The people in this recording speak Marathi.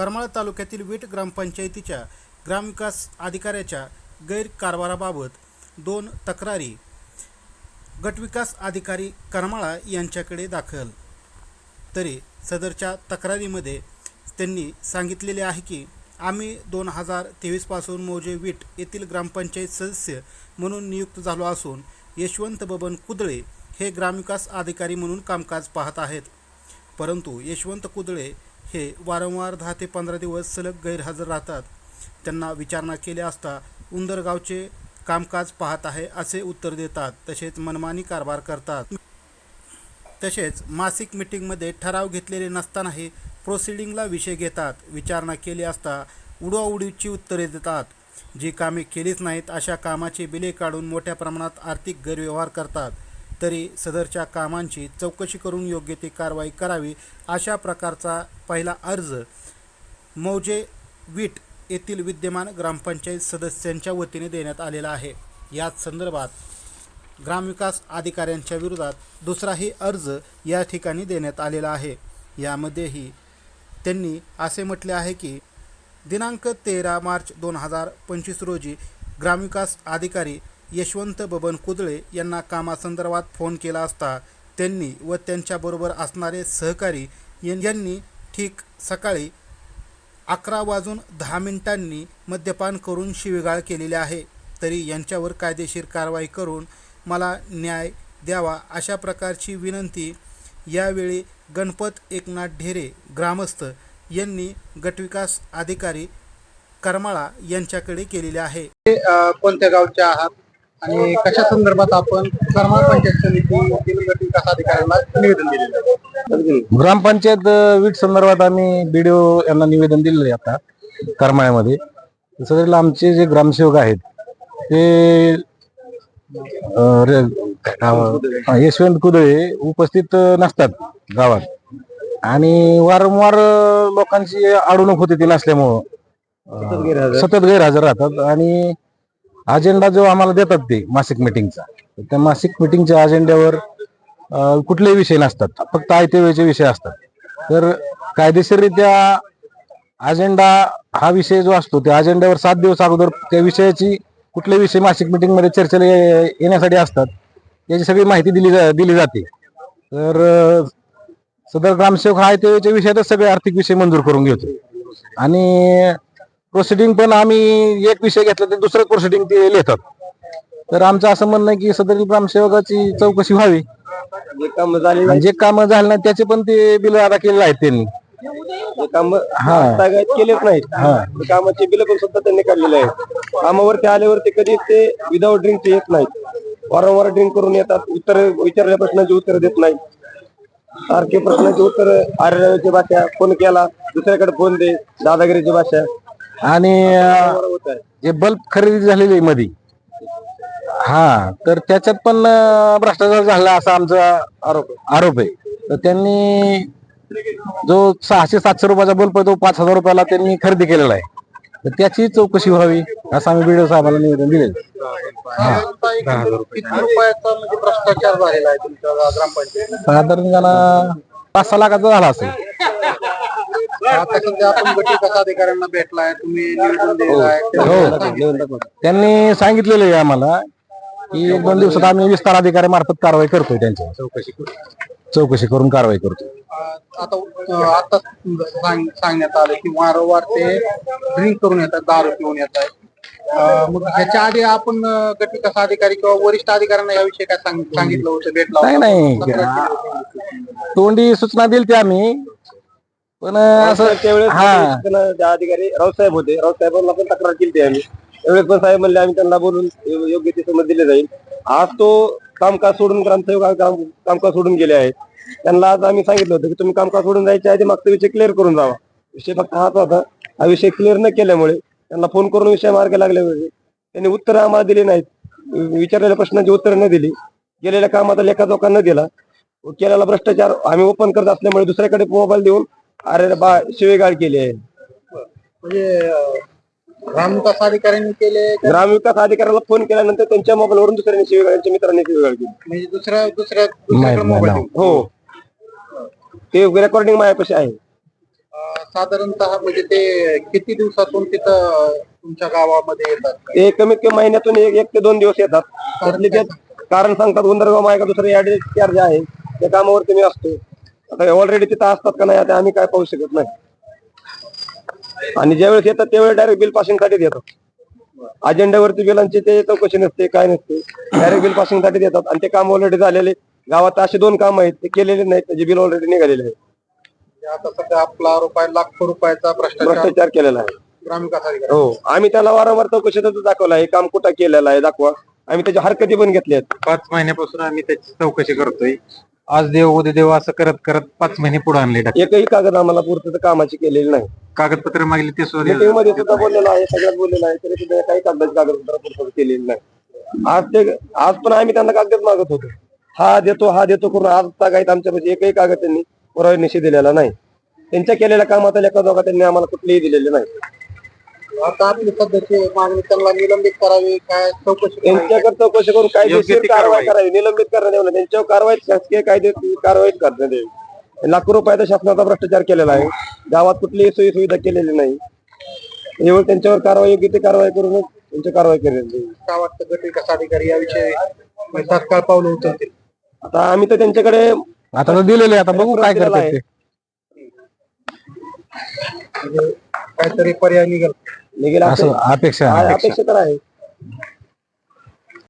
करमाळा तालुक्यातील वीट ग्रामपंचायतीच्या ग्रामविकास अधिकाऱ्याच्या गैरकारभाराबाबत दोन तक्रारी. गटविकास अधिकारी करमाळा यांच्याकडे दाखल. तरी सदरच्या तक्रारीमध्ये त्यांनी सांगितलेले आहे की आम्ही दोन हजार तेवीसपासून मोजे वीट येथील ग्रामपंचायत सदस्य म्हणून नियुक्त झालो असून यशवंत बबन कुदळे हे ग्रामविकास अधिकारी म्हणून कामकाज पाहत आहेत. परंतु यशवंत कुदळे हे वारंवार दहा ते पंधरा दिवस सलग गैरहजर राहतात. त्यांना विचारणा केली असता उंदरगावचे कामकाज पाहत आहे असे उत्तर देतात. तसेच मनमानी कारभार करतात. तसेच मासिक मिटिंगमध्ये ठराव घेतलेले नसतानाही प्रोसिडिंगला विषय घेतात. विचारणा केली असता उडवाउडीची उत्तरे देतात. जी कामे केलीच नाहीत अशा कामाची बिले काढून मोठ्या प्रमाणात आर्थिक गैरव्यवहार करतात. तरी सदरच्या कामांची चौकशी करून योग्य ती कारवाई करावी अशा प्रकारचा पहिला अर्ज मौजे वीट येथील विद्यमान ग्रामपंचायत सदस्यांच्या वतीने देण्यात आलेला आहे. याच संदर्भात ग्रामविकास अधिकाऱ्यांच्या विरोधात दुसराही अर्ज या ठिकाणी देण्यात आलेला आहे. यामध्येही त्यांनी असे म्हटले आहे की दिनांक तेरा मार्च दोन हजार पंचवीस रोजी ग्रामविकास अधिकारी यशवंत बबन कुदळे यांना कामासंदर्भात फोन केला असता त्यांनी व त्यांच्याबरोबर असणारे सहकारी यांनी ठीक सकाळी अकरा वाजून दहा मिनिटांनी मद्यपान करून शिवीगाळ केलेली आहे. तरी यांच्यावर कायदेशीर कारवाई करून मला न्याय द्यावा अशा प्रकारची विनंती यावेळी गणपत एकनाथ ढेरे ग्रामस्थ यांनी गटविकास अधिकारी करमाळा यांच्याकडे केलेले आहे. कोणत्या गावच्या आहात? आणि कशा संदर्भात आपण करमाळ पंचायत समिती गट विकास अधिकाऱ्यांना निवेदन दिलेलं आहे? ग्रामपंचायत वीट संदर्भात आम्ही बीडीओ यांना निवेदन दिलेलं आहे आता करमाळ्यामध्ये सगळे आमचे जे ग्रामसेवक आहेत ते? हा, यशवंत कुदळे उपस्थित नसतात गावात आणि वारंवार लोकांची अडवणूक होते ती नसल्यामुळं सतत गैरहजर राहतात आणि अजेंडा जो आम्हाला देतात ते मासिक मिटिंगचा तर त्या मासिक मिटिंगच्या अजेंड्यावर कुठलेही विषय नसतात. फक्त आयते विषय असतात. तर कायदेशीररित्या अजेंडा हा विषय जो असतो त्या अजेंड्यावर सात दिवस अगोदर त्या विषयाची कुठले विषय मासिक मिटिंगमध्ये चर्चेला ये- येण्यासाठी असतात. याची सगळी माहिती दिली जा- दिली जाते. तर सदर ग्रामसेवक हा आयते विषयातच सगळे आर्थिक विषय मंजूर करून घेतो. आणि प्रोसिडिंग पण आम्ही एक विषय घेतला तर दुसरं प्रोसिडिंग ते लिहितात. तर आमचं असं म्हणणं आहे की सदरील ग्रामसेवकाची चौकशी व्हावी. जे काम झाले आणि जे काम झाले नाही त्याचे पण ते बिल अदा केलेले आहेत त्यांनी. काम. केलेच नाहीत. कामाचे बिल पण सुद्धा त्यांनी काढलेले आहेत. कामावरती आल्यावरती कधी ते विदाऊट ड्रिंकचे येत नाहीत. वारंवार ड्रिंक करून येतात. उत्तर विचारलेल्या प्रश्नाची उत्तर देत नाहीत. सारखे प्रश्नाची उत्तर आर्यची भाषा फोन केला. दुसऱ्याकडे फोन दे. दादागिरीची भाषा आणि अं, जे बल्ब खरेदी झालेली आहे मध्ये हा तर त्याच्यात पण अं, भ्रष्टाचार झाला असा आमचा आरोप आरोप आहे. तर त्यांनी जो सहाशे सातशे रुपयाचा बल्ब आहे तो पाच हजार रुपयाला त्यांनी खरेदी केलेला आहे. तर त्याची चौकशी व्हावी असं आम्ही बीडीओ साहेबांना निवेदन दिले साधारणतः एकंदरीत किती रुपयाचा म्हणजे भ्रष्टाचार झालेला आहे तुमच्या साधारण पाच सहा लाखाचा झाला असेल. आता सध्या आपण गट विकास अधिकाऱ्यांना भेटलाय तुम्ही निवेदन हो. सांगितलं. त्यांनी सांगितलेलं आहे आम्हाला की एक दोन दिवसात आम्ही विस्तार अधिकाऱ्यामार्फत कारवाई करतोय त्यांच्या चौकशी. चौकशी करून कारवाई करतोय आता सांगण्यात आलं की वारंवार ते ड्रिंक करून येतात दारू पिऊन येत आहेत मग ह्याच्या आधी आपण गट विकास अधिकारी किंवा वरिष्ठ अधिकाऱ्यांना याविषयी काय सांग- सांगितलं होतं भेटला नाही? नाही. तोंडी सूचना दिली ती आम्ही पण असं त्यावेळेस हा. त्यांना त्या अधिकारी रावसाहेब होते रावसाहेबांना पण तक्रार केली आम्ही. त्यावेळेस पण साहेब म्हणले आम्ही त्यांना बोलून योग्य ते समज दिले जाईल. आज तो कामकाज सोडून ग्रामसेवक काम- कामकाज सोडून गेले आहेत. त्यांना आज आम्ही सांगितलं होतं की तुम्ही कामकाज सोडून जायच्या आधी मागचा विषय क्लिअर करून जावा. विषय फक्त हाच होता. हा विषय क्लिअर न केल्यामुळे त्यांना फोन करून विषय मार्ग लागल्यामुळे त्यांनी उत्तर आम्हाला दिली नाहीत. विचारलेल्या प्रश्नांची उत्तर न दिली. गेलेल्या कामाचा लेखाजोखा न दिला. केलेला भ्रष्टाचार आम्ही ओपन करत असल्यामुळे दुसऱ्याकडे मोबाईल देऊन अरे बा शिवेगाळ केली. आहे म्हणजे ग्रामविकास अधिकाऱ्यांनी केले का? ग्रामविकास अधिकाऱ्याला फोन केल्यानंतर त्यांच्या मोबाईलवरून दुसऱ्याने शिवेगाळ त्यांच्या मित्रांनी शिवेगाळ केली. म्हणजे दुसऱ्या दुसऱ्या दुसऱ्याकडे मोबाईल. हो. ते रेकॉर्डिंग माझ्यापाशी आहे. अ, साधारणतः म्हणजे ते किती दिवसातून तिथं तुमच्या गावामध्ये येतात? ते कमीत कमी महिन्यातून एक एक ते दोन दिवस येतात. त्यातले ते कारण सांगतात उंदरगाव मायका दुसरं याड चार्ज आहे त्या कामावरती मी असतो. आता ऑलरेडी तिथं असतात का नाही आता आम्ही काय पाहू शकत नाही. आणि ज्यावेळेस येतात त्यावेळेस डायरेक्ट बिल पासिंगसाठी देतात. अजेंड्यावरती बिलांची ते चौकशी नसते काय नसते. डायरेक्ट बिल पासिंगसाठी देतात आणि ते काम ऑलरेडी झालेले. गावात असे दोन काम आहेत ते केलेले नाहीत त्याचे बिल ऑलरेडी निघालेले आहेत. म्हणजे आता सध्या आपला रुपये लाखो रुपयाचा भ्रष्टाचार भ्रष्टाचार केलेला आहे. अधिकारी. हो आम्ही त्याला वारंवार चौकशीत दाखवलं आहे. काम कुठं केलेलं आहे दाखवा. आम्ही त्याच्या हरकती पण घेतल्या आहेत पाच महिन्यापासून आम्ही त्याची चौकशी करतोय. आज देव उद्या देव असं करत करत पाच महिने पुढे आणले टाक एकही कागद आम्हाला पूर्तता कामाची केलेली नाही. कागदपत्र मागली ते सुद्धा. मध्ये बोललेलं आहे सगळ्यात बोललेलं आहे तरी सुद्धा काही कागदाची कागदपत्र पूर्तता केलेली नाही. आज ते आज पण आम्ही त्यांना कागद मागत होतो. हा देतो हा देतो करून आज तागायत आमच्या म्हणजे एकही कागद त्यांनी पुरावे निश्चित दिलेला नाही. त्यांच्या केलेल्या कामाचा लेखा दोघा त्यांनी आम्हाला कुठलेही दिलेले नाही. आता आपली सध्याची मागणी त्यांना निलंबित करावी काय चौकशी? त्यांच्याकडे चौकशी करून कायदेशीर कारवाई. करावी. निलंबित करण्यात नये. त्यांच्यावर कारवाई शासकीय कायदे कारवाई करण्यात यावी लाखो रुपयाचा शासनाचा भ्रष्टाचार केलेला आहे. गावात कुठलीही सोयी सुविधा केलेली नाही. एवढं त्यांच्यावर कारवाई योग्य ती कारवाई करूनच त्यांची कारवाई येईल काय वाटतं गट विकास अधिकारी याविषयी म्हणजे तात्काळ पावलं उचलतील. आता आम्ही तर त्यांच्याकडे आता तर दिलेले आता बघू काय करतात. ते. म्हणजे काहीतरी पर्याय निघेल. निघेल असं अपेक्षा. अपेक्षा तर आहे